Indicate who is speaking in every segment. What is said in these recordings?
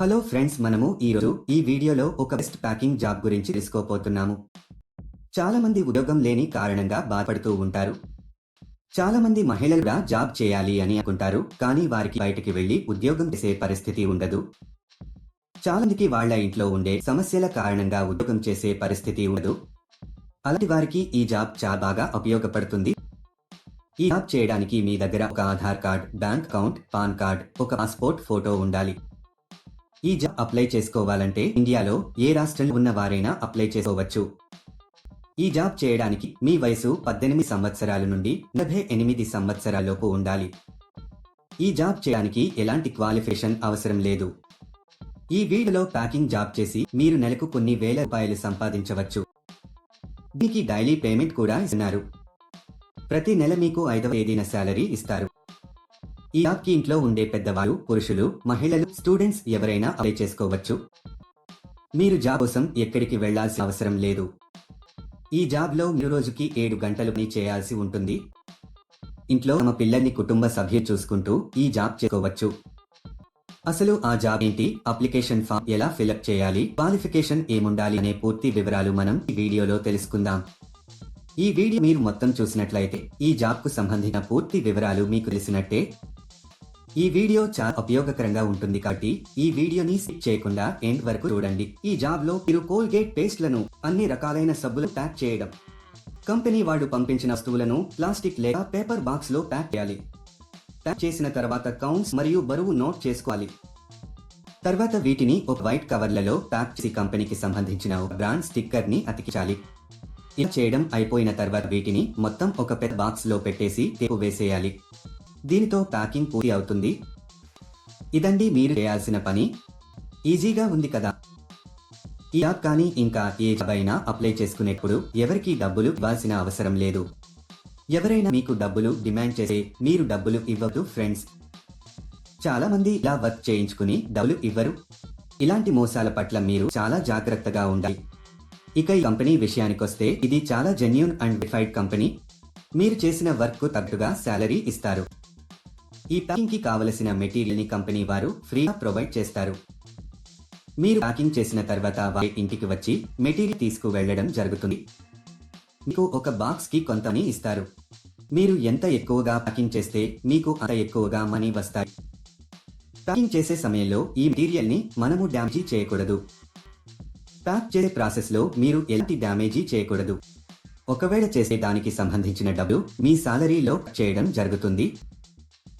Speaker 1: Hello friends మనము ఈరోజు ఈ వీడియోలో ఒక బెస్ట్ ప్యాకింగ్ జాబ్ గురించి తెలుసుకోపోతున్నాము చాలా మంది ఉద్యోగం లేని కారణంగా బాధపడుతూ ఉంటారు. చాలా మంది మహిళలు కూడా జాబ్ చేయాలి అని అనుకుంటారు కానీ వారికి బయటికి వెళ్ళి ఉద్యోగం చేసే పరిస్థితి ఉండదు. చాలా మందికి వాళ్ళ ఇంట్లో ఉండే సమస్యల కారణంగా ఉద్యోగం చేసే పరిస్థితి ఉండదు. అలాంటి వారికి ఈ జాబ్ చాలా బాగా ఉపయోగపడుతుంది. ఈ జాబ్ చేయడానికి మీ దగ్గర ఒక Aadhaar card bank account PAN card ఒక పాస్పోర్ట్ ఫోటో ఉండాలి. ఈ జాబ్ అప్లై చేసుకోవాలంటే ఇండియాలో ఏ రాష్ట్రంలో ఉన్న వారైనా అప్లై చేసుకోవచ్చు. ఈ జాబ్ చేయడానికి మీ వయసు పద్దెనిమిది సంవత్సరాల నుండి నలభై ఎనిమిది సంవత్సరాలలోపు ఉండాలి. ఈ జాబ్ చేయడానికి ఎలాంటి క్వాలిఫికేషన్ అవసరం లేదు. ఈ వీడియోలో ప్యాకింగ్ జాబ్ చేసి మీరు నెలకు కొన్ని వేల రూపాయలు సంపాదించవచ్చు. దీనికి డైలీ పేమెంట్ కూడా ఇస్తున్నారు. ప్రతి నెల మీకు ఐదవ తేదీన శాలరీ ఇస్తారు. ఈ యాప్కి ఇంట్లో ఉండే పెద్దవారు పురుషులు మహిళలు స్టూడెంట్స్ ఎవరైనా అప్లై చేసుకోవచ్చు. మీరు జాబ్ కోసం ఎక్కడికి వెళ్ళాల్సిన అవసరం లేదు. ఈ జాబ్లో మీరు రోజుకి ఏడు గంటలు పని చేయాల్సి ఉంటుంది. ఇంట్లో తమ పిల్లల్ని కుటుంబ సభ్యులు చూసుకుంటూ ఈ జాబ్ చేసుకోవచ్చు. అసలు ఆ జాబ్ ఏంటి? అప్లికేషన్ ఫామ్ ఎలా ఫిలప్ చేయాలి? క్వాలిఫికేషన్ ఏముండాలి అనే పూర్తి వివరాలు మనం ఈ వీడియోలో తెలుసుకుందాం. ఈ వీడియో మీరు మొత్తం చూసినట్లయితే ఈ జాబ్కు సంబంధించిన పూర్తి వివరాలు మీకు తెలిసినట్టే. ఈ వీడియో చాలా ఉపయోగకరంగా ఉంటుంది కాబట్టి ఈ వీడియోని స్కిప్ చేయకుండా ఎండ్ వరకు చూడండి. ఈ జాబ్లో మీరు కోల్గేట్ పేస్ట్లను అన్ని రకాలైన సబ్బులు ప్యాక్ చేయడం కంపెనీ వాళ్ళు పంపించిన వస్తువులను ప్లాస్టిక్ లేదా పేపర్ బాక్స్లో ప్యాక్ చేయాలి. ప్యాక్ చేసిన తర్వాత కౌంట్స్ మరియు బరువు నోట్ చేసుకోవాలి. తర్వాత వీటిని ఒక వైట్ కవర్లలో ప్యాక్ చేసి కంపెనీకి సంబంధించిన ఒక బ్రాండ్ స్టిక్కర్ని అతికించాలి. ఇలా చేయడం అయిపోయిన తర్వాత వీటిని మొత్తం ఒక పెద్ద బాక్స్లో పెట్టేసి టేపు వేసేయాలి. దీనితో ప్యాకింగ్ పూర్తి అవుతుంది. ఇదండి మీరు చేయాల్సిన పని. ఈజీగా ఉంది కదా. ఈ యాప్ కానీ ఇంకా ఏ జాబైనా అప్లై చేసుకునేప్పుడు ఎవరికీ డబ్బులు ఇవ్వాల్సిన అవసరం లేదు. ఎవరైనా మీకు డబ్బులు డిమాండ్ చేసే మీరు డబ్బులు ఇవ్వదు ఫ్రెండ్స్. చాలా మంది ఇలా వర్క్ చేయించుకుని డబ్బులు ఇవ్వరు. ఇలాంటి మోసాల పట్ల మీరు చాలా జాగ్రత్తగా ఉండాలి. ఇక ఈ కంపెనీ విషయానికొస్తే ఇది చాలా జెన్యున్ అండ్ డిఫైడ్ కంపెనీ. మీరు చేసిన వర్క్కు తగ్గట్టుగా శాలరీ ఇస్తారు. ఈ ప్యాకింగ్కి కావలసిన మెటీరియల్ని కంపెనీ వారు ఫ్రీగా ప్రొవైడ్ చేస్తారు. మీరు ప్యాకింగ్ చేసిన తర్వాత వారి ఇంటికి వచ్చి మెటీరియల్ తీసుకు వెళ్ళడం జరుగుతుంది. మీకు ఒక బాక్స్కి కొంత మనీ ఇస్తారు. మీరు ఎంత ఎక్కువగా ప్యాకింగ్ చేస్తే మీకు అంత ఎక్కువగా మనీ వస్తాయి. ప్యాకింగ్ చేసే సమయంలో ఈ మెటీరియల్ని మనము డ్యామేజీ చేయకూడదు. ప్యాక్ చేసే ప్రాసెస్లో మీరు ఎలాంటి డ్యామేజీ చేయకూడదు. ఒకవేళ చేసే దానికి సంబంధించిన డబ్బులు మీ సాలరీలో చేయడం జరుగుతుంది.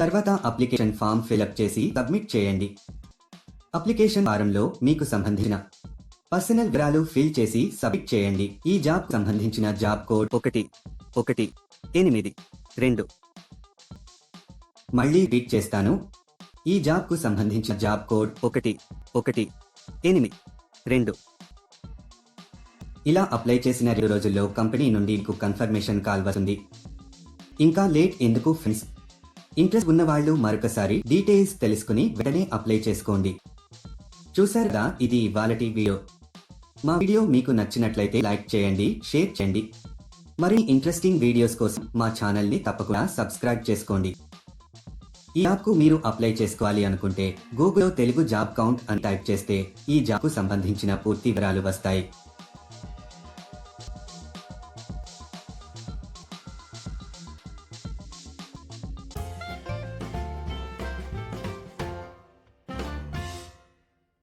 Speaker 1: తర్వాత అప్లికేషన్ ఫామ్ ఫిలప్ చేసి సబ్మిట్ చేయండి. అప్లికేషన్ ఫారంలో మీకు సంబంధించిన పర్సనల్ వివరాలు ఫిల్ చేసి సబ్మిట్ చేయండి. ఈ జాబ్ సంబంధించిన జాబ్ కోడ్ ఒకటి ఒకటి ఎనిమిది రెండు. మళ్ళీ రీడ్ చేస్తాను. ఈ జాబ్కు సంబంధించిన జాబ్ కోడ్ ఒకటి ఒకటి ఎనిమిది రెండు. ఇలా అప్లై చేసిన రెండు రోజుల్లో కంపెనీ నుండి మీకు కన్ఫర్మేషన్ కాల్ వస్తుంది. ఇంకా లేట్ ఎందుకు ఫ్రెండ్స్? ఇంట్రెస్ట్ ఉన్న వాళ్ళు మరొకసారి డీటెయిల్స్ తెలుసుకుని వెంటనే అప్లై చేసుకోండి. చూసారుగా ఇది ఇవాళటి వీడియో. మా వీడియో మీకు నచ్చినట్లయితే లైక్ చేయండి షేర్ చేయండి. మరి ఇంట్రెస్టింగ్ వీడియోస్ కోసం మా ఛానల్ని తప్పకుండా సబ్స్క్రైబ్ చేసుకోండి. ఈ యాప్కు మీరు అప్లై చేసుకోవాలి అనుకుంటే గూగుల్లో తెలుగు జాబ్ కౌంట్ అని టైప్ చేస్తే ఈ జాబ్కు సంబంధించిన పూర్తి వివరాలు వస్తాయి.